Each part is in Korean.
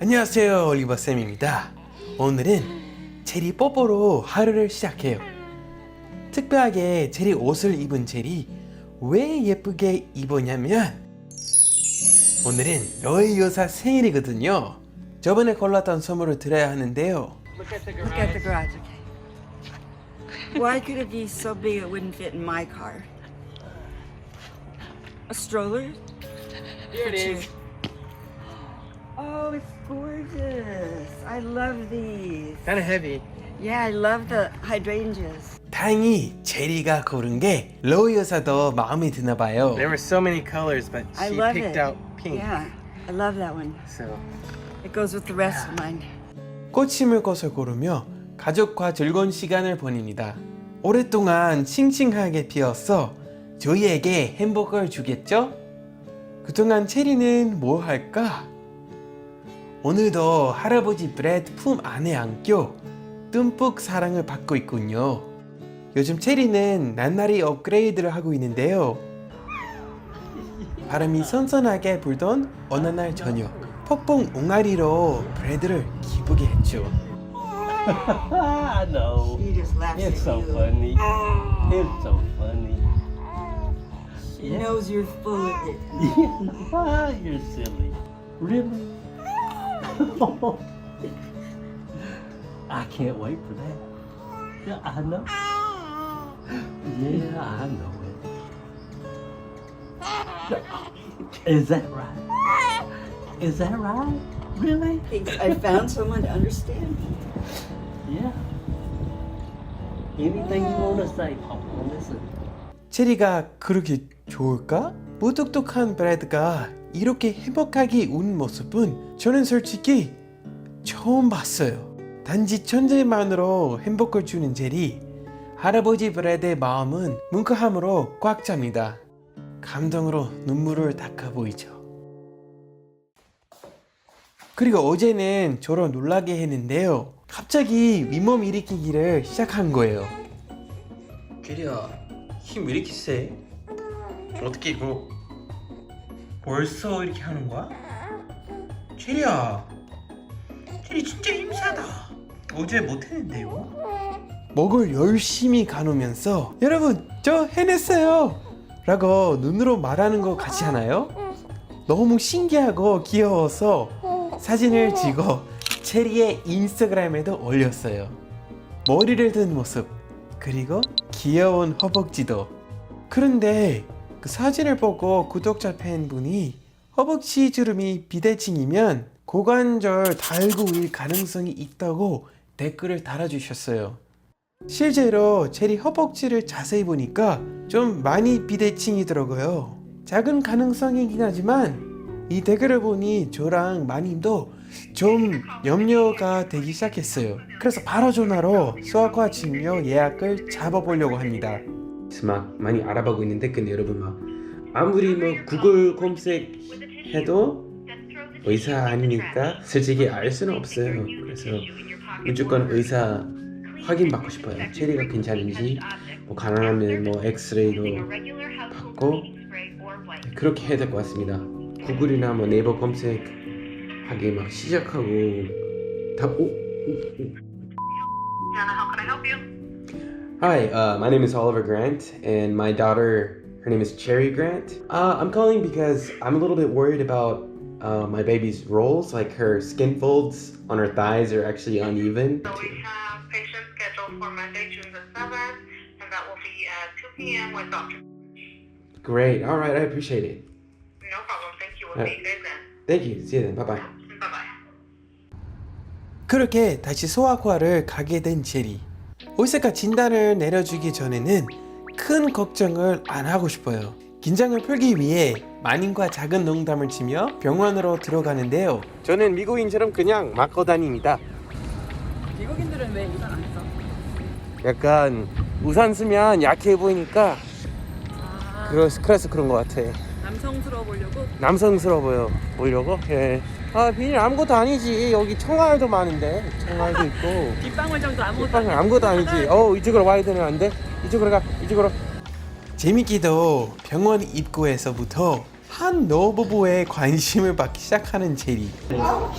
안녕하세요 올리버 쌤입니다. 오늘은 체리 뽀뽀로 하루를 시작해요. 특별하게 체리 옷을 입은 체리 왜 예쁘게 입었냐면 오늘은 너의 여사 생일이거든요. 저번에 골랐던 선물을 드려야 하는데요. Look at the garage, okay. Why could it be so big it wouldn't fit in my car? A stroller? Here it is. Oh, it's gorgeous. I love these. Kind of heavy. Yeah, I love the hydrangeas. 다행히 체리가 고른 게 로이 여사도 마음에 드나 봐요. There were so many colors, but I she love picked it. out pink. Yeah, I love that one. So It goes with the rest of mine. 꽃 심을 것을 고르며 가족과 즐거운 시간을 보냅니다. 오랫동안 싱싱하게 피어서 저희에게 행복을 주겠죠? 그동안 체리는 뭐 할까? 오늘도 할아버지 브래드 품 안에 안겨 듬뿍 사랑을 받고 있군요. 요즘 체리는 낱날이 업그레이드를 하고 있는데요. 바람이 선선하게 불던 어느 날 저녁 폭풍 옹알이로 브래드를 기쁘게 했죠. I know. You just laugh It's at so you. funny. It's so funny. She knows you're full of it. You're silly. Really? I can't wait for that. Yeah, I know. Yeah, I know it. Is that right? Is that right? Really? I found someone to understand me. Yeah. Anything you want to say, Papa, listen. 체리가 그렇게 좋을까? 무뚝뚝한 브래드가 이렇게 행복하게 웃는 모습은 저는 솔직히 처음 봤어요. 단지 천재만으로 행복을 주는 제리. 할아버지 브래드의 마음은 뭉클함으로 꽉 찹니다. 감동으로 눈물을 닦아 보이죠. 그리고 어제는 저를 놀라게 했는데요. 갑자기 윗몸 일으키기를 시작한 거예요. 제리야, 힘 왜 이렇게 세? 어떻게 이거 벌써 이렇게 하는 거야? 체리야 체리 진짜 힘세다 어제 못했는데요? 목을 열심히 가누면서 여러분 저 해냈어요 라고 눈으로 말하는 거 같지 않아요? 너무 신기하고 귀여워서 사진을 찍어 체리의 인스타그램에도 올렸어요 머리를 든 모습 그리고 귀여운 허벅지도 그런데 그 사진을 보고 구독자 팬분이 허벅지 주름이 비대칭이면 고관절 달고일 가능성이 있다고 댓글을 달아주셨어요. 실제로 체리 허벅지를 자세히 보니까 좀 많이 비대칭이더라고요. 작은 가능성이긴 하지만 이 댓글을 보니 저랑 마님도 좀 염려가 되기 시작했어요. 그래서 바로 전화로 수학과 진료 예약을 잡아보려고 합니다. 막 많이 알아보고 있는데 근데 여러분 막 아무리 뭐 구글 검색해도 의사 아니니까 솔직히 알 수는 없어요. 그래서 무조건 의사 확인 받고 싶어요. 체리가 괜찮은지 뭐 가능하면 뭐 엑스레이도 받고 그렇게 해야 될 것 같습니다. 구글이나 뭐 네이버 검색하기 막 시작하고 다 오, 오, 오. Hi, uh, my name is Oliver Grant, and my daughter, her name is Cherry Grant. Uh, I'm calling because I'm a little bit worried about uh, my baby's rolls, like her skin folds on her thighs are actually uneven. So we have patient scheduled for Monday, June the 7th, and that will be at 2 p.m. with Dr. Great, all right, I appreciate it. No problem. Thank you. We'll see you guys then. Thank you. See you then. Bye bye. Bye-bye. 그렇게 다시 소아과를 가게 된 제리. 의사가 진단을 내려주기 전에는 큰 걱정을 안 하고 싶어요. 긴장을 풀기 위해 마님과 작은 농담을 치며 병원으로 들어가는데요. 저는 미국인처럼 그냥 막 거다닙니다. 미국인들은 왜 우산 안 써? 약간 우산 쓰면 약해 보이니까 아, 그래서, 그래서 그런 것 같아. 남성스러워 보려고? 남성스러워 보여 보려고? 예. 아 비닐 아무것도 아니지. 여기 청알도 많은데 청알도 있고. 빗방울 정도 아무것도 빗방울 아무것도 아니지. 어 이쪽으로 와야 되는 안 돼? 이쪽으로 가. 이쪽으로. 재밌기도 병원 입구에서부터 한 노부부의 관심을 받기 시작하는 제리. Oh?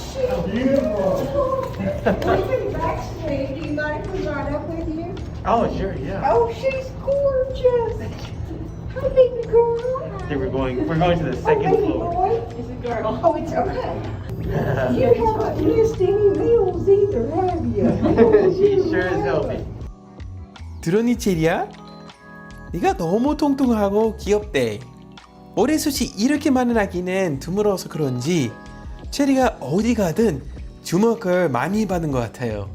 Oh, sure, yeah. Oh, she's gorgeous. Hi, baby girl. Think we're going. We're going to the Oh, second baby floor. boy. It's a girl. Oh, it's okay. You haven't missed any meals either, have you? she sure is healthy. 들었니 제리야? 네가 너무 통통하고 귀엽대. 머리숱이 이렇게 많은 아기는 드물어서 그런지 체리가 어디 가든 주목을 많이 받은 것 같아요.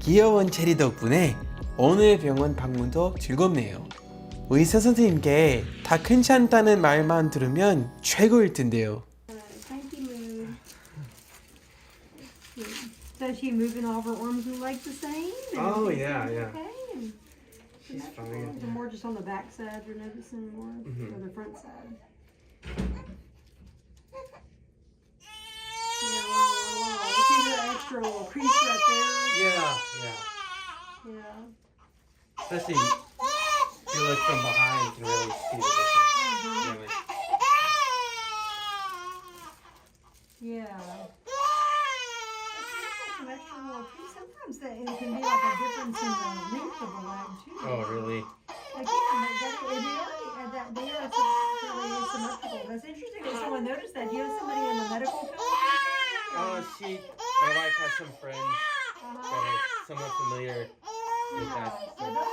귀여운 체리 덕분에 오늘 병원 방문도 즐겁네요. 의사 선생님께 다 괜찮다는 말만 들으면 최고일 텐데요. Thank you, Moon. So she moving all of her arms and legs the same? and Oh, everything's yeah, going yeah. Okay. and She's that's fine. cool. The more just on the back side you're noticing more, Mhm. or the front side. Yeah, wow, wow, wow. Look at her extra little crease right there. Yeah, yeah. Yeah. Especially if you look from behind, you can really see the difference. Really. Yeah. Some extra little crease. Sometimes that it can be like a difference in the length of the leg too. Oh, really? Again, that, it really, uh, that they are really asymmetrical. That's interesting that someone noticed that. Do you have somebody in the medical field? Oh, she. My wife has some friends Uh-huh. that are somewhat familiar with that. so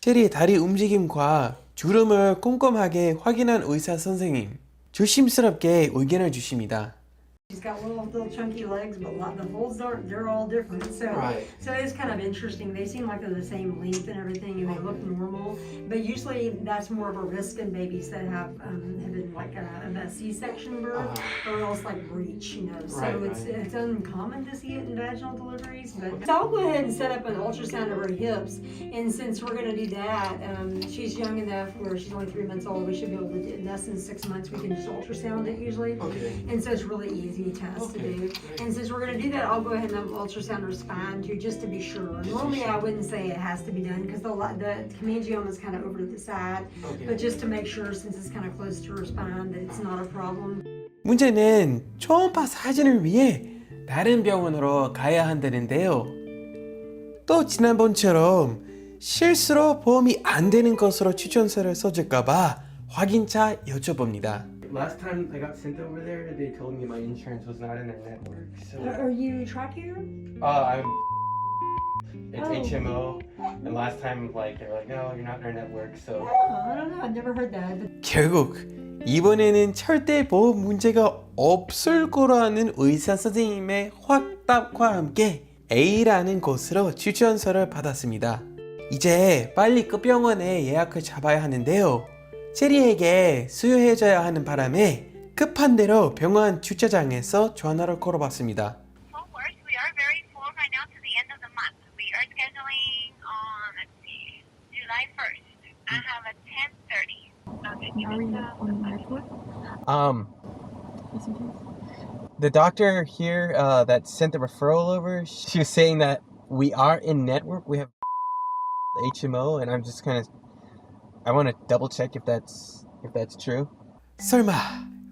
체리의 다리 움직임과 주름을 꼼꼼하게 확인한 의사 선생님. 조심스럽게 의견을 주십니다. She's got little, little chunky legs, but a lot, the folds aren't—they're all different. So, Right. so it's kind of interesting. They seem like they're the same length and everything, and they look normal. But usually that's more of a risk in babies that have, um, have been like a, a C-section birth or else like breech, you know. So Uh-huh. Right, it's, right. it's uncommon to see it in vaginal deliveries. But so I'll go ahead and set up an ultrasound of her hips. And since we're going to do that, um, she's young enough where she's only three months old. We should be able to do in less than six months. We can just ultrasound it usually. Okay. And so it's really easy test to do. And since we're gonna do that, I'll go ahead and ultrasound her spine too, just to be sure. Normally, I wouldn't say it has to be done because the, li- the hemangioma is kind of over to the side. But just to make sure, since it's kind of close to her spine, that it's not a problem. 문제는 초음파 사진을 위해 다른 병원으로 가야 한다는데요. 또 지난번처럼 실수로 보험이 안 되는 것으로 추천서를 써줄까봐 확인차 여쭤봅니다. Last time I got sent over there, they told me my insurance was not in their network. So, Are you TRICARE? uh, I'm. It's Oh. HMO, and last time, like, they were like, no, you're not in our network, so. Oh, I don't know. I've never heard that. But 결국 이번에는 절대 보험 문제가 없을 거라는 의사 선생님의 확답과 함께 A라는 곳으로 추천서를 받았습니다. 이제 빨리 그 병원에 예약을 잡아야 하는데요. 체리에게 수유해줘야 하는 바람에 급한 대로 병원 주차장에서 전화를 걸어봤습니다. Full works. We are very full right now to the end of the month. We are scheduling on, let's see, July 1st. I have a 10.30. Okay, give me the- Um, the doctor here uh, that sent the referral over, she was saying that we are in network. We have HMO, and I'm just kind of, I want to double check if that's if that's true. 설마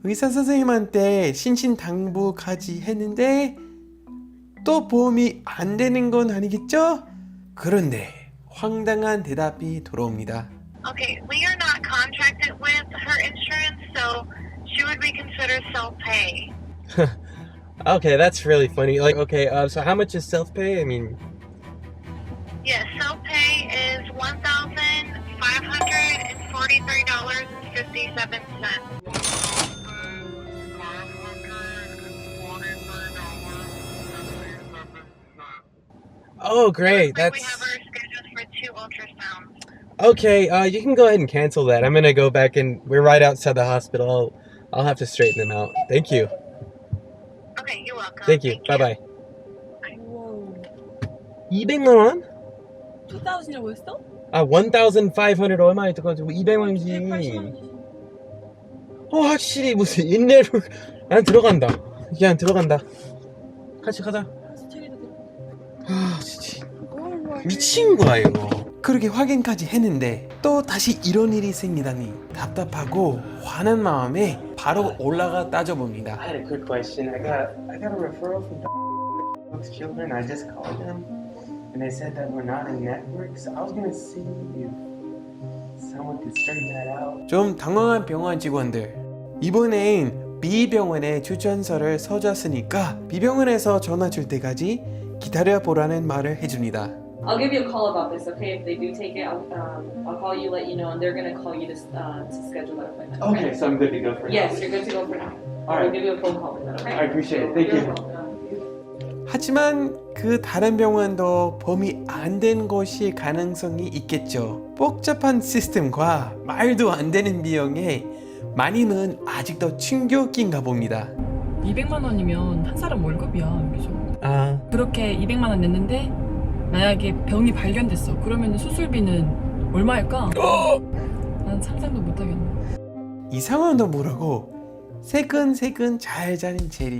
의사 선생님한테 신신당부까지 했는데 또 보험이 안 되는 건 아니겠죠? 그런데 황당한 대답이 돌아옵니다. Okay, we are not contracted with her insurance, so she would be considered self-pay. Okay, that's really funny. Like, okay, uh, so how much is self pay? I mean, Yes, self-pay is one thousand five hundred and forty-three dollars and fifty-seven cents. oh great, Like we that's have her scheduled for two ultrasounds. okay. Uh, you can go ahead and cancel that. I'm gonna go back and we're right outside the hospital. I'll, I'll have to straighten them out. Thank you. Okay, you're welcome. Thank you. Bye bye. 와 200만 원? 2000이라고 했어? 아, 1,500 얼마 있어가지고 200원이지. 180만 어, 확실히 무슨 인내로 안 들어간다. 이게 안 들어간다. 같이 가자. 아, 진짜. 와 미친 거예요. 그렇게 확인까지 했는데 또 다시 이런 일이 생기다니 답답하고 화난 마음에 바로 올라가 따져봅니다. I had a quick question. I got I got a referral from Children. I just called them, and they said that we're not in network. So I was gonna see if someone could straighten that out. 좀 당황한 병원 직원들 이번엔 B 병원에 추천서를 써줬으니까 B 병원에서 전화 줄 때까지 기다려 보라는 말을 해줍니다. I'll give you a call about this, okay? If they do take it, I'll, um, I'll call you, let you know, and they're gonna call you to, uh, to schedule that appointment. Okay, so I'm good to go for now. Yes, you're good to go for now. All I'll right. give you a phone call with that, okay? I appreciate it. Thank You're you. welcome. 하지만 그 다른 병원도 범위 안된 곳이 가능성이 있겠죠. 복잡한 시스템과 말도 안 되는 비용에 많이는 아직도 충격인가 봅니다. 200만 원이면 한 사람 월급이야, 여기서. 아, 그렇게 200만 원 냈는데 만약에 병이 발견됐어. 그러면 수술비는 얼마일까? 난 상상도 못 하겠네. 이 상황도 모르고 새근새근 잘 자는 제리.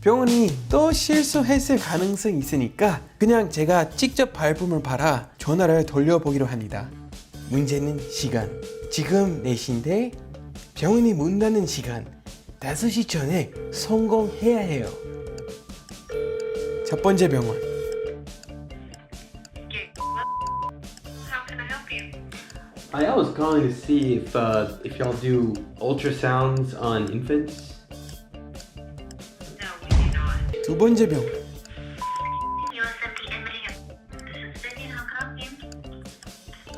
병원이 또 실수했을 가능성이 있으니까 그냥 제가 직접 발품을 팔아 전화를 돌려보기로 합니다. 문제는 시간. 지금 4시인데 병원이 문 닫는 시간 5시 전에 성공해야 해요. 첫 번째 병원. I was calling to see if uh, if y'all do ultrasounds on infants. 두 번째 병원. USMD imaging. This is Vivian. How can I help you?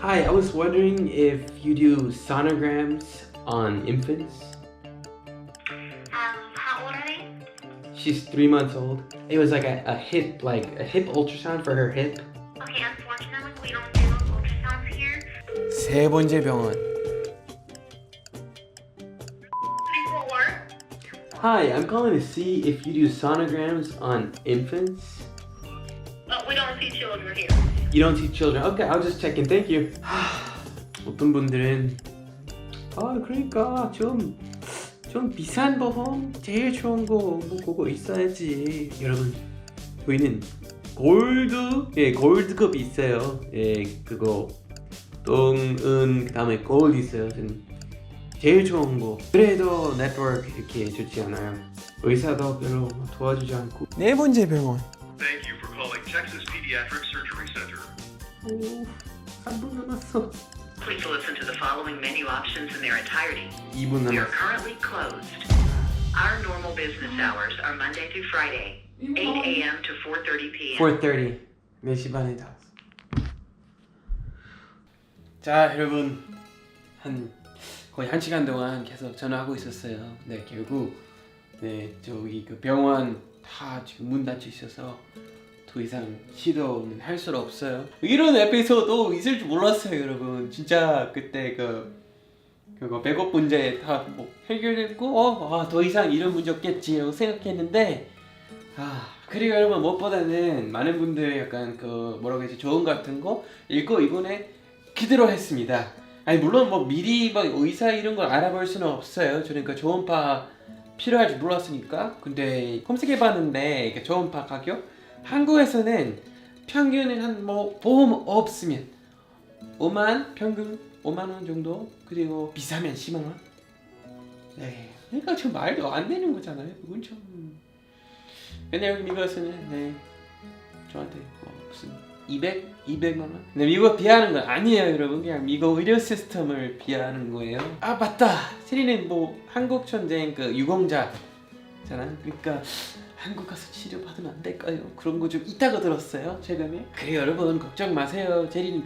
Hi, I was wondering if you do sonograms on infants. Um, how old are they? She's three months old. It was like a, a hip, like a hip ultrasound for her hip. Okay, unfortunately, we don't do ultrasounds here. 세 번째 병원. Hi, I'm calling to see if you do sonograms on infants. Oh, we don't see children here. You don't see children. Okay, I'll just check in. Thank you. 어떤 분들은 아 그러니까 좀 좀 비싼 보험 제일 좋은 거뭐 그거 있어야지 여러분 저희는 골드 예 골드컵 있어요 예 그거 동은 그 다음에 골드 있어요 저는 제일 좋은 거 그래도 네트워크 이렇게 좋지 않아요 의사도 별로 도와주지 않고 네 번째 병원. Thank you for calling Texas Pediatric Surgery Center. 오 3분 남았어 Please listen to the following menu options in their entirety. 2분 We are 남았어 currently closed. Our normal business hours are Monday through Friday, 8 a.m. to 4:30 p.m. 4.30 4시 반에 다자 여러분 한 거의 한 시간 동안 계속 전화하고 있었어요. 네 결국 네 저기 그 병원 다 지금 문 닫혀 있어서 더 이상 시도는 할수 없어요. 이런 에피소드 있을 줄 몰랐어요 여러분. 진짜 그때 그 그거 백업 문제 다 뭐 해결됐고 어, 아, 더 이상 이런 문제 없겠지라고 생각했는데 아 그리고 여러분 무엇보다는 많은 분들 약간 그 뭐라고 해야지? 조언 같은 거 읽고 이번에 기대로 했습니다. 아니 물론 뭐 미리 막 의사 이런 걸 알아볼 수는 없어요. 저는 그 초음파 필요할지 몰랐으니까. 근데 검색해봤는데 그 초음파 가격 한국에서는 평균은 한 뭐 보험 없으면 5만 평균 5만 원 정도 그리고 비싸면 10만 원. 네, 그러니까 저 말도 안 되는 거잖아요. 이건 좀. 근데 여기 미국에서는 네 저한테 뭐 무슨 200 200만 원. 근데 미국 비하는 건 아니에요, 여러분. 그냥 미국 의료 시스템을 비하는 거예요. 아 맞다. 세리는 뭐 한국 전쟁 그 유공자잖아. 그러니까 한국 가서 치료 받으면 안 될까요? 그런 거 좀 있다고 들었어요, 최근에. 그래 여러분 걱정 마세요. 제리는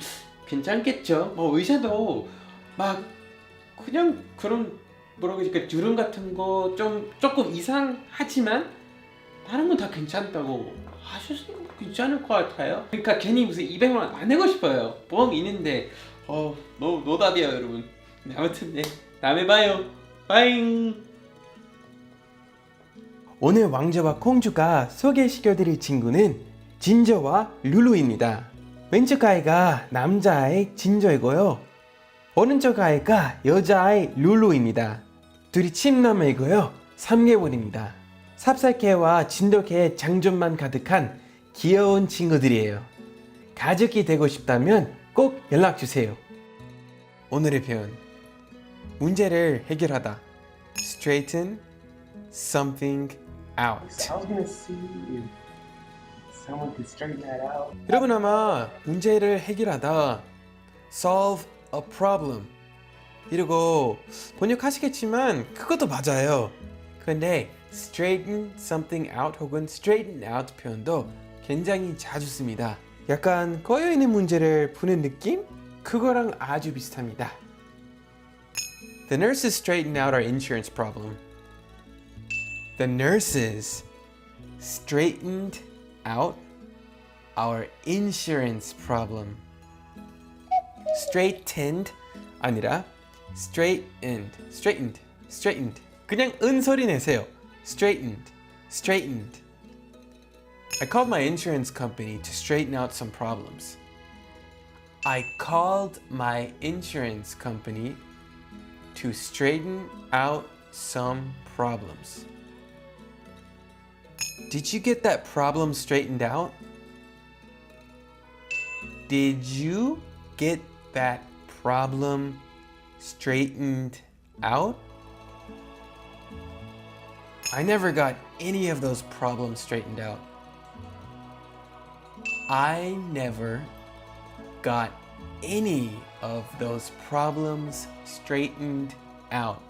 괜찮겠죠. 뭐 의사도 막 그냥 그런 뭐라고 해야 될까 주름 같은 거 좀 조금 이상하지만 다른 건 다 괜찮다고 하셨으니까 괜찮을 것 같아요. 그러니까 괜히 무슨 200만 원 안 내고 싶어요. 보험 있는데 어 노, 노답이야 여러분. 네, 아무튼 네 다음에 봐요. 빠잉. 오늘 왕자와 공주가 소개시켜드릴 친구는 진저와 룰루입니다. 왼쪽 아이가 남자아이 진저이고요. 오른쪽 아이가 여자아이 룰루입니다. 둘이 친남매이고요. 3개월입니다. 삽살개와 진돗개의 장점만 가득한 귀여운 친구들이에요. 가족이 되고 싶다면 꼭 연락 주세요. 오늘의 표현 문제를 해결하다 straighten something out. 여러분 아마 문제를 해결하다 solve a problem 이러고 번역하시겠지만 그것도 맞아요 근데 straighten something out 혹은 straighten out 표현도 굉장히 자주 씁니다 약간 꺼여있는 문제를 푸는 느낌? 그거랑 아주 비슷합니다 The nurses straightened out our insurance problem The nurses straightened out our insurance problem. straightened 아니라 straightened, straightened, straightened. 그냥 은 소리 내세요. straightened, straightened. I called my insurance company to straighten out some problems. I called my insurance company to straighten out some problems. Did you get that problem straightened out? Did you get that problem straightened out? I never got any of those problems straightened out. I never got any of those problems straightened out.